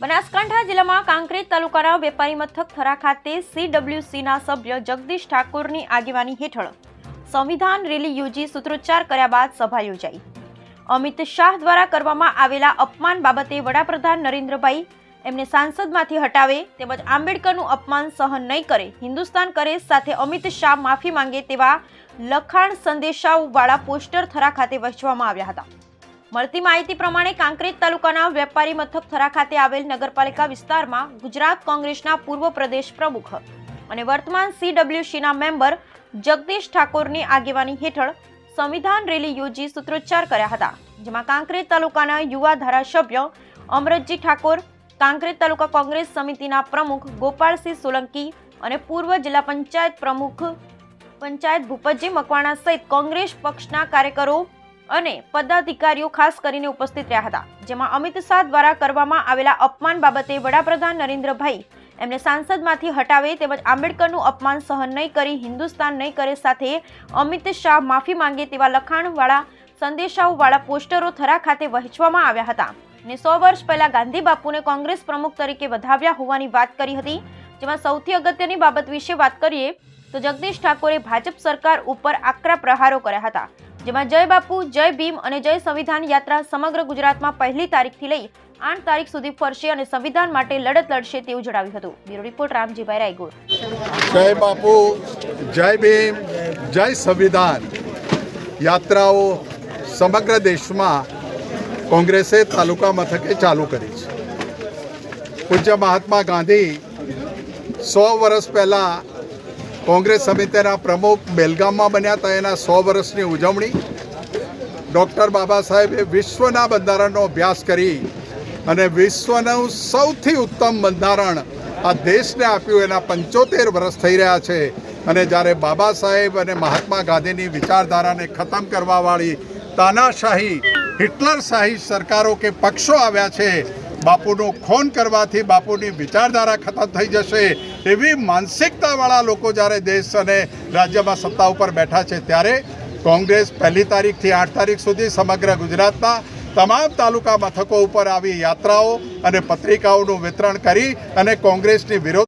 બનાસકાંઠા જિલ્લામાં કાંકરેજ તાલુકાના વેપારી મથક થરા ખાતે સીડબ્લ્યુસીના સભ્ય જગદીશ ઠાકોરની આગેવાની હેઠળ સંવિધાન રેલી યોજી સૂત્રોચ્ચાર કર્યા બાદ સભા યોજાઈ. અમિત શાહ દ્વારા કરવામાં આવેલા અપમાન બાબતે વડાપ્રધાન નરેન્દ્રભાઈ એમને સાંસદમાંથી હટાવે તેમજ આંબેડકરનું અપમાન સહન નહીં કરે, હિન્દુસ્તાન કરે સાથે અમિત શાહ માફી માંગે તેવા લખાણ સંદેશાઓવાળા પોસ્ટર થરા ખાતે વહેંચવામાં આવ્યા હતા. મળતી માહિતી પ્રમાણે કાંકરેજ તાલુકાના વેપારી મથક થરા ખાતે આવેલ નગરપાલિકા વિસ્તારમાં ગુજરાત કોંગ્રેસના પૂર્વ પ્રદેશ પ્રમુખ અને વર્તમાન સીડબ્લ્યુસીના મેમ્બર જગદીશ ઠાકોરની આગેવાની હેઠળ સંવિધાન રેલી યોજી સૂત્રોચ્ચાર કર્યા હતા, જેમાં કાંકરેજ તાલુકાના યુવા ધારાસભ્ય અમરતજી ઠાકોર, કાંકરેજ તાલુકા કોંગ્રેસ સમિતિના પ્રમુખ ગોપાલસિંહ સોલંકી અને પૂર્વ જિલ્લા પંચાયત પ્રમુખ પંચાયત ભૂપતજી મકવાણા સહિત કોંગ્રેસ પક્ષના કાર્યકરો અને પદાધિકારીઓ ખાસ કરીને ઉપસ્થિત રહ્યા હતા, જેમાં અમિત શાહ દ્વારા કરવામાં આવેલા અપમાન બાબતે વડાપ્રધાન નરેન્દ્રભાઈ એમને સાંસદમાંથી હટાવે તેમજ આંબેડકરનું અપમાન સહન નહીં કરી, હિન્દુસ્તાન નહીં કરે સાથે અમિત શાહ માફી માંગે તેવા લખાણવાળા સંદેશાઓવાળા પોસ્ટરો થરા ખાતે વહેંચવામાં આવ્યા હતા ને સો વર્ષ પહેલા ગાંધી બાપુને કોંગ્રેસ પ્રમુખ તરીકે વધાવ્યા હોવાની વાત કરી હતી, જેમાં સૌથી અગત્યની બાબત વિશે વાત કરીએ તો જગદીશ ઠાકોરે ભાજપ સરકાર ઉપર આકરા પ્રહારો કર્યા હતા. જેમાં જય બાપુ, જય ભીમ અને જય સંવિધાન યાત્રા સમગ્ર ગુજરાતમાં પહેલી તારીખથી લઈ આઠ તારીખ સુધી ફરશે અને સંવિધાન માટે લડત લડશે તેવું જણાવ્યું હતું. બ્યુરો રિપોર્ટ રામજીભાઈ રાયગોડ જય બાપુ, જય ભીમ, જય સંવિધાન. યાત્રાઓ સમગ્ર દેશમાં કોંગ્રેસે તાલુકા મથકે ચાલુ કરી છે. પૂજ્ય મહાત્મા ગાંધી સો વર્ષ પહેલાં કોંગ્રેસ સમિતિના પ્રમુખ બેલગામમાં બન્યા હતા. એના સો વર્ષની ઉજવણી. ડૉક્ટર બાબા સાહેબે વિશ્વના બંધારણનો અભ્યાસ કરી અને વિશ્વનું સૌથી ઉત્તમ બંધારણ આ દેશને આપ્યું. એના પંચોતેર વર્ષ થઈ રહ્યા છે. અને જ્યારે બાબા સાહેબ અને મહાત્મા ગાંધીની વિચારધારાને ખતમ કરવાવાળી તાનાશાહી, હિટલરશાહી સરકારો કે પક્ષો આવ્યા છે બાપુનું ખોન કરવાથી બાપુની વિચારધારા ખતમ થઈ જશે એવી માનસિકતાવાળા લોકો જ્યારે દેશ અને રાજ્યમાં સત્તા ઉપર બેઠા છે ત્યારે કોંગ્રેસ પહેલી તારીખથી આઠ તારીખ સુધી સમગ્ર ગુજરાતના તમામ તાલુકા મથકો ઉપર આવી યાત્રાઓ અને પત્રિકાઓનું વિતરણ કરી અને કોંગ્રેસની વિરોધ